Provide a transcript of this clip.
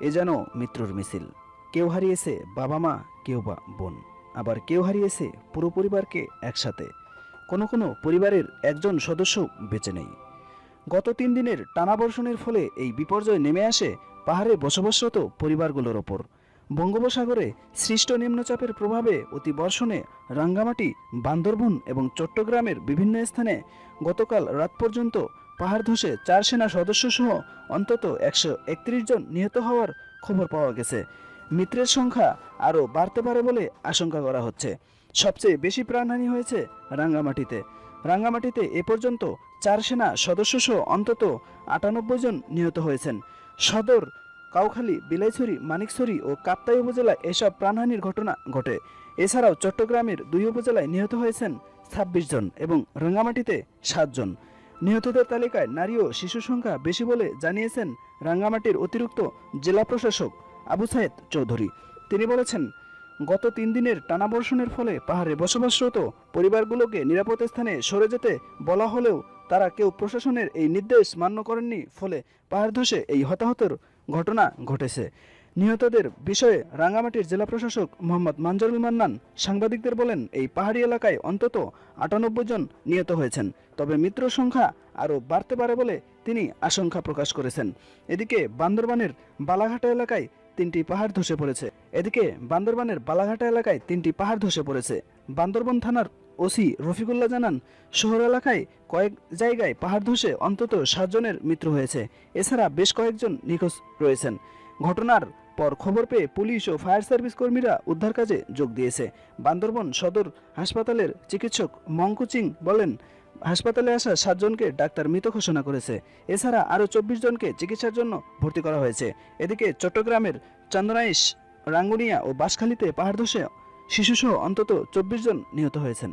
এ যেন মিত্রর মিছিল। কেউ হারিয়েছে বাবা মা, কেউ বা বোন। আবার কেউ হারিয়েছে পুরো পরিবারকে একসাথে। কোনো কোনো পরিবারের একজন সদস্য বেঁচে নেই। গত তিন দিনের টানা বর্ষণের ফলে এই বিপর্যয় নেমে আসে পাহাড়ে বসবাসরত পরিবারগুলোর ওপর। বঙ্গোপসাগরে সৃষ্ট নিম্নচাপের প্রভাবে অতি বর্ষণে রাঙ্গামাটি, বান্দরবন এবং চট্টগ্রামের বিভিন্ন স্থানে গতকাল রাত পর্যন্ত পাহাড় ধসে চার সেনা সদস্যসহ অন্তত একশো একত্রিশ জন নিহত হওয়ার খবর পাওয়া গেছে। মিত্রের সংখ্যা আরও বাড়তে পারে বলে আশঙ্কা করা হচ্ছে। সবচেয়ে বেশি প্রাণহানি হয়েছে রাঙ্গামাটিতে। রাঙ্গামাটিতে এ পর্যন্ত চার সেনা সদস্যসহ অন্তত আটানব্বই জন নিহত হয়েছেন। সদর কাউখালী, বিলাইছড়ি, মানিকছড়ি ও কাপ্তাই উপজেলায় এসব প্রাণহানির ঘটনা ঘটে। এছাড়াও চট্টগ্রামের দুই উপজেলায় নিহত হয়েছেন ছাব্বিশ জন এবং রাঙ্গামাটিতে সাতজন নিহতদের তালিকায় নারী ও শিশু সংখ্যা বেশি বলে জানিয়েছেন রাঙ্গামাটির অতিরিক্ত জেলা প্রশাসক আবু সাইদ চৌধুরী। তিনি বলেছেন, গত তিন দিনের টানা বর্ষণের ফলে পাহাড়ে বসবাসরত পরিবারগুলোকে নিরাপদ স্থানে সরে যেতে বলা হলেও তারা কেউ প্রশাসনের এই নির্দেশ মান্য করেননি। ফলে পাহাড় ধসে এই হতাহতের ঘটনা ঘটেছে। নিহতদের বিষয়ে রাঙ্গামাটির জেলা প্রশাসক মোহাম্মদ মানজারুল মান্নান সাংবাদিকদের বলেন, এই পাহাড়ি এলাকায় অন্তত আটানব্বই জন নিহত হয়েছেন, তবে মৃত্যুর সংখ্যা আরও বাড়তে পারে বলে তিনি আশঙ্কা প্রকাশ করেছেন। এদিকে বান্দরবানের বালাঘাটা এলাকায় তিনটি পাহাড় ধসে পড়েছে। এদিকে বান্দরবানের বালাঘাটা এলাকায় তিনটি পাহাড় ধসে পড়েছে। বান্দরবন থানার ওসি রফিকুল্লাহ জানান, শহর এলাকায় কয়েক জায়গায় পাহাড় ধসে অন্তত সাতজনের মৃত্যু হয়েছে। এছাড়া বেশ কয়েকজন নিখোঁজ রয়েছেন। ঘটনার পর খবর পেয়ে পুলিশ ও ফায়ার সার্ভিস কর্মীরা উদ্ধার কাজে যোগ দিয়েছে। বান্দরবন সদর হাসপাতালের চিকিৎসক মঙ্কুচিং বলেন, হাসপাতালে আসা সাতজনকে ডাক্তার মৃত ঘোষণা করেছে। এছাড়া আরও চব্বিশ জনকে চিকিৎসার জন্য ভর্তি করা হয়েছে। এদিকে চট্টগ্রামের চন্দনাইশ, রাঙ্গুনিয়া ও বাঁশখালীতে পাহাড় ধসে শিশুসহ অন্তত চব্বিশ জন নিহত হয়েছেন।